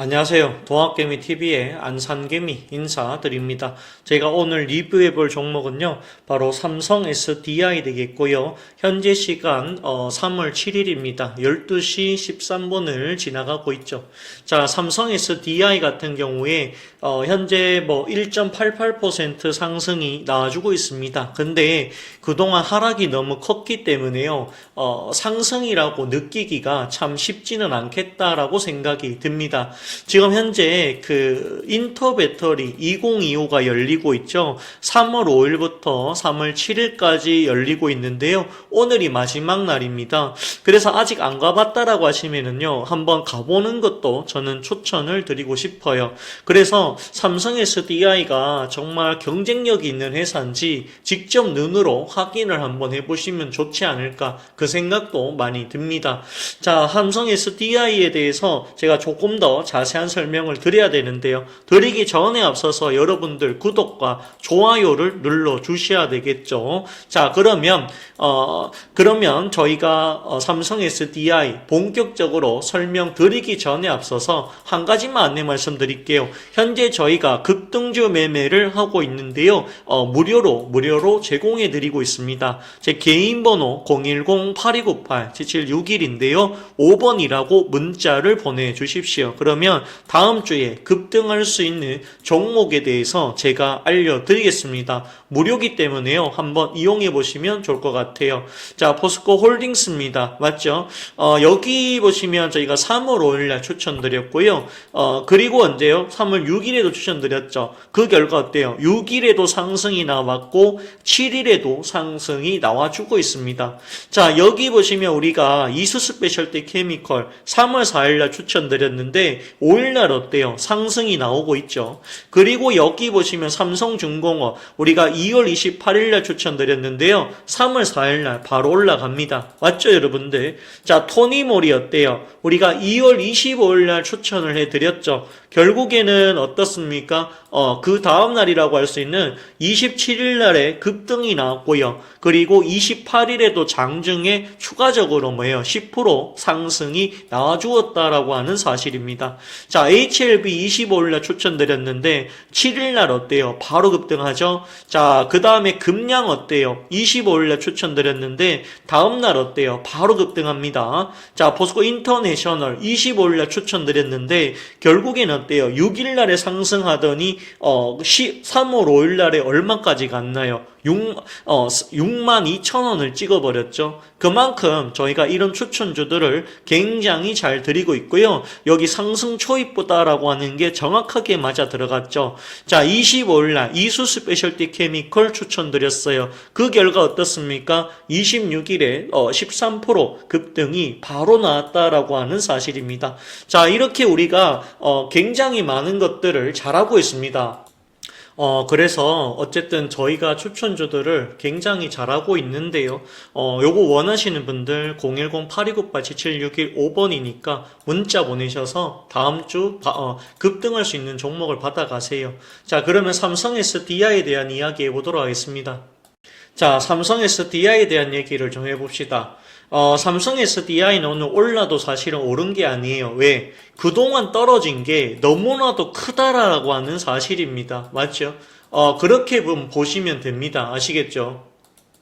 안녕하세요. 동학개미 TV의 안산개미 인사드립니다. 제가 오늘 리뷰해 볼 종목은요, 바로 삼성 SDI 되겠고요. 현재 시간 어, 3월 7일입니다. 12시 13분을 지나가고 있죠. 자, 삼성 SDI 같은 경우에 어, 현재 뭐 1.88% 상승이 나와주고 있습니다. 근데 그동안 하락이 너무 컸기 때문에요, 어, 상승이라고 느끼기가 참 쉽지는 않겠다라고 생각이 듭니다. 지금 현재 그 인터 배터리 2025가 열리고 있죠. 3월 5일부터 3월 7일까지 열리고 있는데요. 오늘이 마지막 날입니다. 그래서 아직 안 가봤다라고 하시면은요. 한번 가보는 것도 저는 추천을 드리고 싶어요. 그래서 삼성 SDI가 정말 경쟁력이 있는 회사인지 직접 눈으로 확인을 한번 해보시면 좋지 않을까 그 생각도 많이 듭니다. 자, 삼성 SDI에 대해서 제가 조금 더자 세한 설명을 드려야 되는데요. 드리기 전에 앞서서 여러분들 구독과 좋아요를 눌러 주셔야 되겠죠. 자, 그러면 어 그러면 저희가 어, 삼성 SDI 본격적으로 설명드리기 전에 앞서서 한 가지만 안내 말씀드릴게요. 현재 저희가 급등주 매매를 하고 있는데요. 어, 무료로 무료로 제공해 드리고 있습니다. 제 개인 번호 010-8298-7761인데요. 5번이라고 문자를 보내 주십시오. 그러면 다음 주에 급등할 수 있는 종목에 대해서 제가 알려드리겠습니다. 무료기 때문에요. 한번 이용해 보시면 좋을 것 같아요. 자, 포스코 홀딩스입니다. 맞죠? 어, 여기 보시면 저희가 3월 5일날 추천드렸고요. 어, 그리고 언제요? 3월 6일에도 추천드렸죠. 그 결과 어때요? 6일에도 상승이 나왔고 7일에도 상승이 나와주고 있습니다. 자, 여기 보시면 우리가 이수 스페셜티 케미컬 3월 4일날 추천드렸는데 5일날 어때요? 상승이 나오고 있죠. 그리고 여기 보시면 삼성중공업 우리가 2월 28일날 추천드렸는데요. 3월 4일날 바로 올라갑니다. 맞죠, 여러분들? 자, 토니몰이 어때요? 우리가 2월 25일날 추천을 해드렸죠. 결국에는 어떻습니까? 어, 그 다음 날이라고 할 수 있는 27일 날에 급등이 나왔고요. 그리고 28일에도 장중에 추가적으로 뭐예요? 10% 상승이 나와주었다라고 하는 사실입니다. 자, HLB 25일 날 추천드렸는데 7일 날 어때요? 바로 급등하죠? 자, 그 다음에 금량 어때요? 25일 날 추천드렸는데 다음 날 어때요? 바로 급등합니다. 자, 포스코 인터내셔널 25일 날 추천드렸는데 결국엔 어때요? 6일 날에 상승하더니 어, 3월 5일 날에 얼마까지 갔나요? 6, 어, 6만 2천 원을 찍어버렸죠. 그만큼 저희가 이런 추천주들을 굉장히 잘 드리고 있고요. 여기 상승 초입보다라고 하는 게 정확하게 맞아 들어갔죠. 자, 25일날 이수 스페셜티 케미컬 추천드렸어요. 그 결과 어떻습니까? 26일에 어, 13% 급등이 바로 나왔다라고 하는 사실입니다. 자, 이렇게 우리가 어, 굉장히 많은 것들을 잘하고 있습니다. 어, 그래서 어쨌든 저희가 추천주들을 굉장히 잘하고 있는데요. 어, 요거 원하시는 분들 010-8298-7761-5번이니까 문자 보내셔서 다음 주 바- 어, 급등할 수 있는 종목을 받아가세요. 자, 그러면 삼성 SDI에 대한 이야기 해보도록 하겠습니다. 자, 삼성 SDI에 대한 얘기를 좀 해봅시다. 어, 삼성 SDI는 오늘 올라도 사실은 오른 게 아니에요. 왜? 그동안 떨어진 게 너무나도 크다라고 하는 사실입니다. 맞죠? 어, 그렇게 좀 보시면 됩니다. 아시겠죠?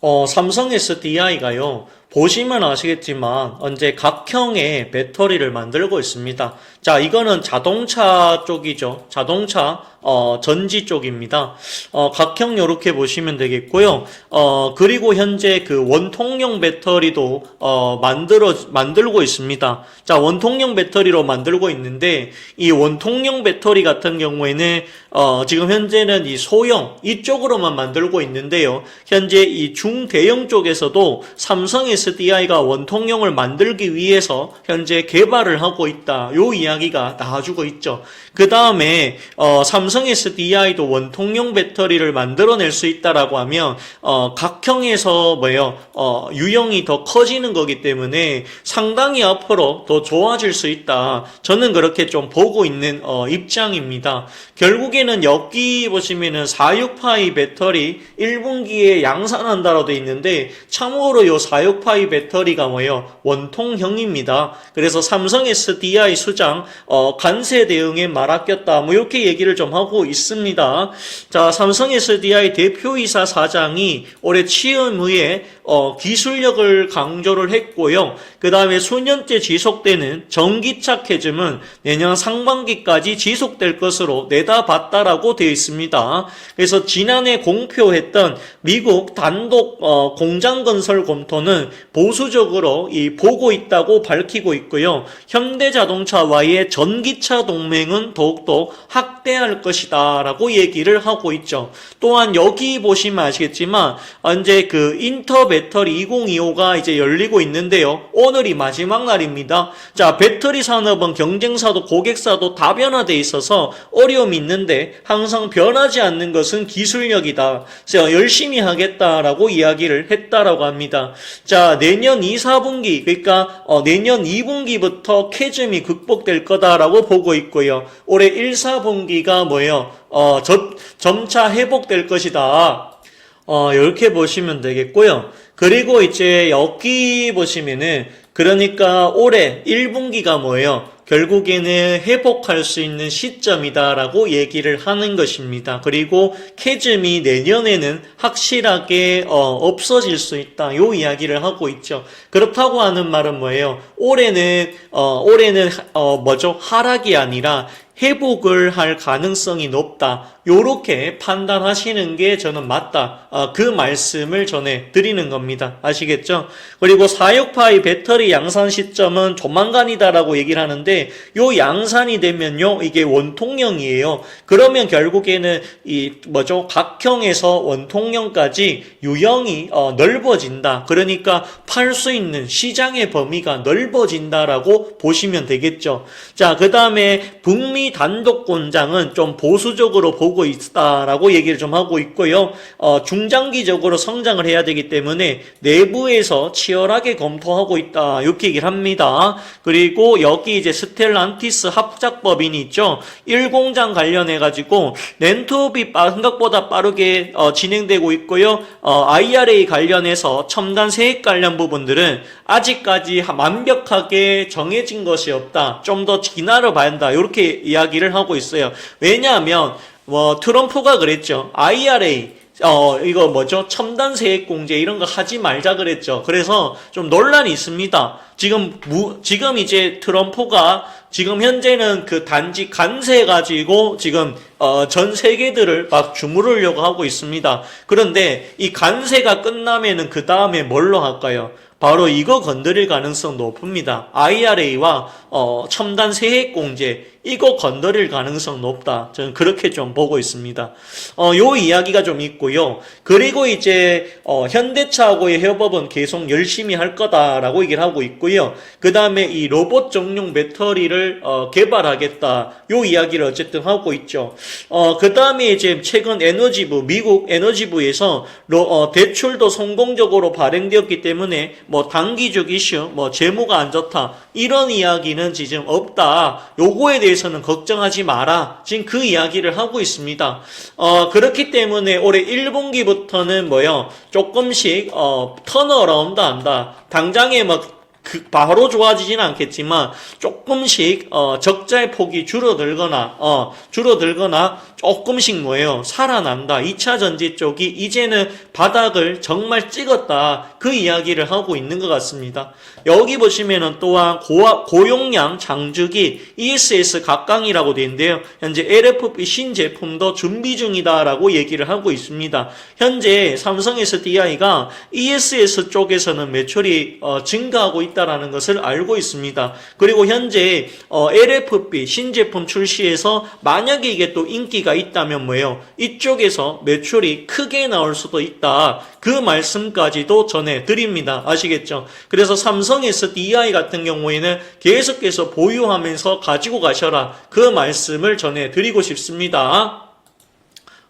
어, 삼성 SDI가요, 보시면 아시겠지만, 언제 각형의 배터리를 만들고 있습니다. 자, 이거는 자동차 쪽이죠. 자동차, 어, 전지 쪽입니다. 어, 각형 요렇게 보시면 되겠고요. 어, 그리고 현재 그 원통용 배터리도, 어, 만들어, 만들고 있습니다. 자, 원통용 배터리로 만들고 있는데, 이 원통용 배터리 같은 경우에는, 어, 지금 현재는 이 소형, 이쪽으로만 만들고 있는데요. 현재 이 중대형 쪽에서도 삼성 SDI가 원통형을 만들기 위해서 현재 개발을 하고 있다. 요 이야기가 나와주고 있죠. 그 다음에 어, 삼성 SDI도 원통형 배터리를 만들어낼 수 있다라고 하면 어, 각형에서 뭐예요? 어, 유형이 더 커지는 거기 때문에 상당히 앞으로 더 좋아질 수 있다. 저는 그렇게 좀 보고 있는 어, 입장입니다. 결국에는 여기 보시면은 46파이 배터리 1분기에 양산한다라고 돼 있는데 참고로 요46 파이 468 배터리가 뭐예요? 원통형입니다. 그래서 삼성 SDI 수장 어, 간세 대응에 말아꼈다. 뭐 이렇게 얘기를 좀 하고 있습니다. 자, 삼성 SDI 대표이사 사장이 올해 취임 후에 어, 기술력을 강조를 했고요. 그 다음에 수년째 지속되는 전기차 캐즘은 내년 상반기까지 지속될 것으로 내다봤다라고 되어 있습니다. 그래서 지난해 공표했던 미국 단독 어, 공장 건설 검토는 보수적으로 이 보고 있다고 밝히고 있고요. 현대자동차와의 전기차 동맹은 더욱더 확대할 것이다라고 얘기를 하고 있죠. 또한 여기 보시면 아시겠지만 이제 그 인터 배터리 2025가 이제 열리고 있는데요. 오늘이 마지막 날입니다. 자, 배터리 산업은 경쟁사도 고객사도 다 변화돼 있어서 어려움이 있는데 항상 변하지 않는 것은 기술력이다. 그래서 열심히 하겠다라고 이야기를 했다라고 합니다. 자, 내년 2, 4분기 그러니까 어, 내년 2분기부터 캐즘이 극복될 거다라고 보고 있고요. 올해 1, 4분기가 뭐예요? 어, 점, 점차 회복될 것이다. 어, 이렇게 보시면 되겠고요. 그리고 이제 여기 보시면은 그러니까 올해 1분기가 뭐예요? 결국에는 회복할 수 있는 시점이다라고 얘기를 하는 것입니다. 그리고 캐즘이 내년에는 확실하게 어, 없어질 수 있다. 요 이야기를 하고 있죠. 그렇다고 하는 말은 뭐예요? 올해는 어, 올해는 어, 뭐죠? 하락이 아니라 회복을 할 가능성이 높다. 요렇게 판단하시는 게 저는 맞다. 어, 그 말씀을 전해 드리는 겁니다. 아시겠죠? 그리고 468 배터리 양산 시점은 조만간이다라고 얘기를 하는데 요 양산이 되면요. 이게 원통형이에요. 그러면 결국에는 이 뭐죠? 각형에서 원통형까지 유형이 어, 넓어진다. 그러니까 팔 수 있는 시장의 범위가 넓어진다라고 보시면 되겠죠. 자, 그 다음에 북미 단독 공장은 좀 보수적으로 보고 있다라고 얘기를 좀 하고 있고요. 어, 중장기적으로 성장을 해야 되기 때문에 내부에서 치열하게 검토하고 있다. 이렇게 얘기를 합니다. 그리고 여기 이제 스텔란티스 합작법인이 있죠. 1공장 관련해 가지고 렌트업이 빠- 생각보다 빠르게 어, 진행되고 있고요. 어, IRA 관련해서 첨단 세액 관련 부분들은 아직까지 완벽하게 정해진 것이 없다. 좀 더 기다려 봐야 한다. 이렇게 이야기를 하고 있어요. 왜냐하면 뭐 트럼프가 그랬죠. IRA 어 이거 뭐죠? 첨단 세액 공제 이런 거 하지 말자 그랬죠. 그래서 좀 논란이 있습니다. 지금 무 지금 이제 트럼프가 지금 현재는 그 단지 간세 가지고 지금 어, 전 세계들을 막 주무르려고 하고 있습니다. 그런데 이 간세가 끝나면은 그 다음에 뭘로 할까요? 바로 이거 건드릴 가능성 높습니다. IRA와 어, 첨단 세액 공제 이거 건드릴 가능성 높다. 저는 그렇게 좀 보고 있습니다. 어, 요 이야기가 좀 있고요. 그리고 이제 어, 현대차하고의 협업은 계속 열심히 할 거다라고 얘기를 하고 있고요. 그 다음에 이 로봇 정용 배터리를 어, 개발하겠다. 요 이야기를 어쨌든 하고 있죠. 어, 그 다음에 이제 최근 에너지부 미국 에너지부에서 로, 어, 대출도 성공적으로 발행되었기 때문에 뭐 단기적 이슈, 뭐 재무가 안 좋다 이런 이야기는 지금 없다. 요거에 대해서는 걱정하지 마라. 지금 그 이야기를 하고 있습니다. 어, 그렇기 때문에 올해 1분기부터는 뭐요 조금씩 어, 턴어라운드 한다. 당장에 막 그 바로 좋아지지는 않겠지만 조금씩 어, 적자의 폭이 줄어들거나 어, 줄어들거나 조금씩 뭐예요? 살아난다. 2차 전지 쪽이 이제는 바닥을 정말 찍었다. 그 이야기를 하고 있는 것 같습니다. 여기 보시면은 또한 고, 고용량 장주기 ESS 각광이라고 되어 있는데요. 현재 LFP 신제품도 준비 중이다 라고 얘기를 하고 있습니다. 현재 삼성 SDI가 ESS 쪽에서는 매출이 어, 증가하고 있다 라는 것을 알고 있습니다. 그리고 현재 어, LFP 신제품 출시에서 만약에 이게 또 인기가 있다면 뭐예요? 이쪽에서 매출이 크게 나올 수도 있다. 그 말씀까지도 전해 드립니다. 아시겠죠? 그래서 삼성 SDI 같은 경우에는 계속해서 보유하면서 가지고 가셔라. 그 말씀을 전해 드리고 싶습니다.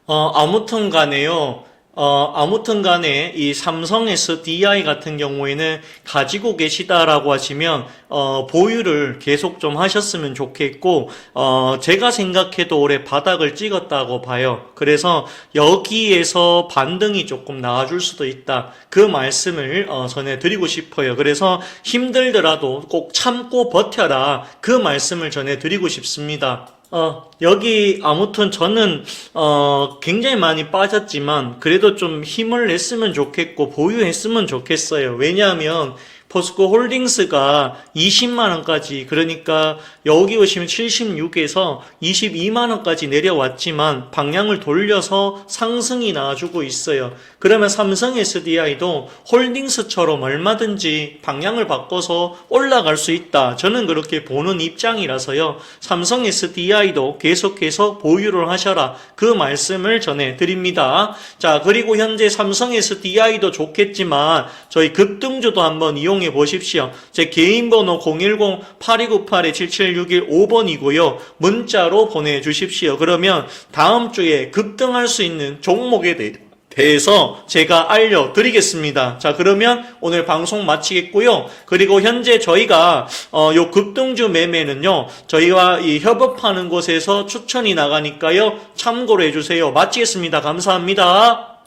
어, 아무튼 간에요. 어, 아무튼 간에 이 삼성 SDI 같은 경우에는 가지고 계시다라고 하시면, 어, 보유를 계속 좀 하셨으면 좋겠고, 어, 제가 생각해도 올해 바닥을 찍었다고 봐요. 그래서 여기에서 반등이 조금 나와줄 수도 있다. 그 말씀을 어, 전해드리고 싶어요. 그래서 힘들더라도 꼭 참고 버텨라. 그 말씀을 전해드리고 싶습니다. 어, 여기 아무튼 저는 어, 굉장히 많이 빠졌지만 그래도 좀 힘을 냈으면 좋겠고 보유했으면 좋겠어요. 왜냐하면 포스코 홀딩스가 20만 원까지 그러니까 여기 오시면 76에서 22만 원까지 내려왔지만 방향을 돌려서 상승이 나와주고 있어요. 그러면 삼성 SDI도 홀딩스처럼 얼마든지 방향을 바꿔서 올라갈 수 있다. 저는 그렇게 보는 입장이라서요. 삼성 SDI도 계속해서 보유를 하셔라. 그 말씀을 전해 드립니다. 자, 그리고 현재 삼성 SDI도 좋겠지만 저희 급등주도 한번 이용해 보십시오. 제 개인 번호 010-8298-7761-5번이고요. 문자로 보내 주십시오. 그러면 다음 주에 급등할 수 있는 종목에 대해 대해서 제가 알려드리겠습니다. 자, 그러면 오늘 방송 마치겠고요. 그리고 현재 저희가 어, 요 급등주 매매는요, 저희와 이 협업하는 곳에서 추천이 나가니까요, 참고로 해주세요. 마치겠습니다. 감사합니다.